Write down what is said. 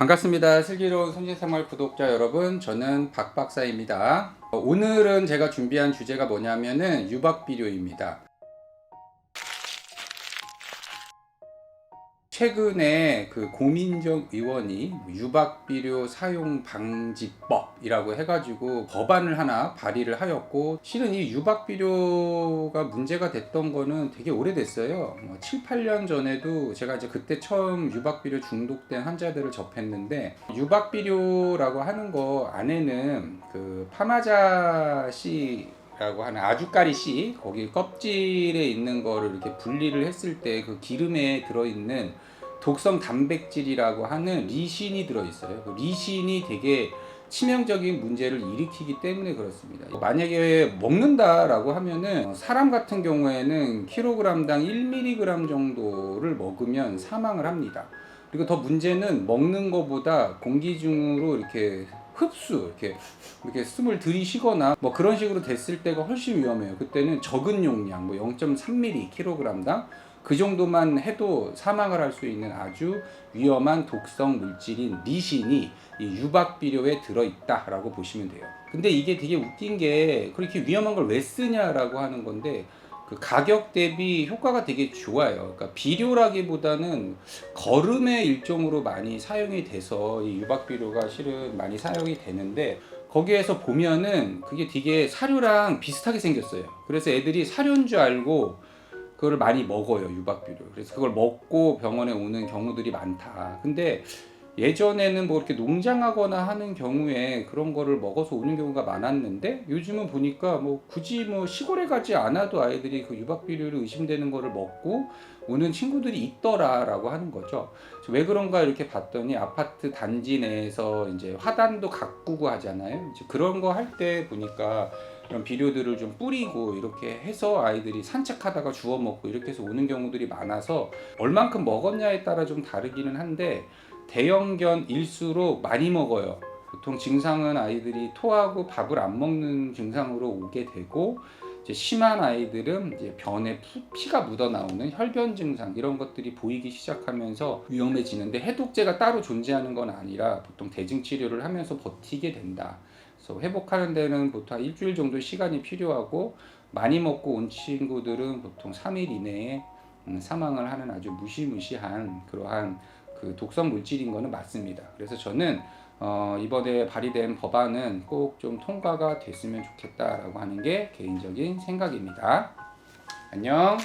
반갑습니다. 슬기로운 성실생활 구독자 여러분, 저는 박 박사입니다. 어, 오늘은 제가 준비한 주제가 뭐냐면은 유박비료입니다. 최근에 그 고민정 의원이 유박비료 사용 방지법이라고 해가지고 법안을 하나 발의를 하였고 실은 이 유박비료가 문제가 됐던 거는 되게 오래됐어요. 뭐 7, 8년 전에도 제가 이제 그때 처음 유박비료 중독된 환자들을 접했는데 유박비료라고 하는 거 안에는 그 파마자 씨 라고 하는 아주까리 씨 거기 껍질에 있는 거를 이렇게 분리를 했을 때 그 기름에 들어있는 독성 단백질이라고 하는 리신이 들어있어요. 그 리신이 되게 치명적인 문제를 일으키기 때문에 그렇습니다. 만약에 먹는다라고 하면은 사람 같은 경우에는 킬로그램당 1mg 정도를 먹으면 사망을 합니다. 그리고 더 문제는 먹는 것보다 공기 중으로 이렇게 흡수 이렇게 이렇게 숨을 들이쉬거나 뭐 그런 식으로 됐을 때가 훨씬 위험해요. 그때는 적은 용량 뭐 0.3mg 킬로그램당 그 정도만 해도 사망을 할 수 있는 아주 위험한 독성 물질인 리신이 이 유박 비료에 들어 있다라고 보시면 돼요. 근데 이게 되게 웃긴 게 그렇게 위험한 걸 왜 쓰냐라고 하는 건데 그 가격 대비 효과가 되게 좋아요. 그러니까 비료라기보다는 거름의 일종으로 많이 사용이 돼서 이 유박 비료가 실은 많이 사용이 되는데 거기에서 보면은 그게 되게 사료랑 비슷하게 생겼어요. 그래서 애들이 사료인 줄 알고 그거를 많이 먹어요 유박비료. 그래서 그걸 먹고 병원에 오는 경우들이 많다. 근데 예전에는 뭐 이렇게 농장하거나 하는 경우에 그런 거를 먹어서 오는 경우가 많았는데 요즘은 보니까 뭐 굳이 뭐 시골에 가지 않아도 아이들이 그 유박비료를 의심되는 거를 먹고 오는 친구들이 있더라라고 하는 거죠. 왜 그런가 이렇게 봤더니 아파트 단지 내에서 이제 화단도 가꾸고 하잖아요. 이제 그런 거 할 때 보니까 이런 비료들을 좀 뿌리고 이렇게 해서 아이들이 산책하다가 주워 먹고 이렇게 해서 오는 경우들이 많아서 얼만큼 먹었냐에 따라 좀 다르기는 한데 대형견일수록 많이 먹어요. 보통 증상은 아이들이 토하고 밥을 안 먹는 증상으로 오게 되고 이제 심한 아이들은 이제 변에 피- 피가 묻어 나오는 혈변 증상 이런 것들이 보이기 시작하면서 위험해지는데 해독제가 따로 존재하는 건 아니라 보통 대증 치료를 하면서 버티게 된다. 그래서 회복하는 데는 보통 한 일주일 정도 시간이 필요하고 많이 먹고 온 친구들은 보통 3일 이내에 음, 사망을 하는 아주 무시무시한 그러한 그 독성 물질인 거는 맞습니다. 그래서 저는 어, 이번에 발의된 법안은 꼭 좀 통과가 됐으면 좋겠다라고 하는 게 개인적인 생각입니다. 안녕.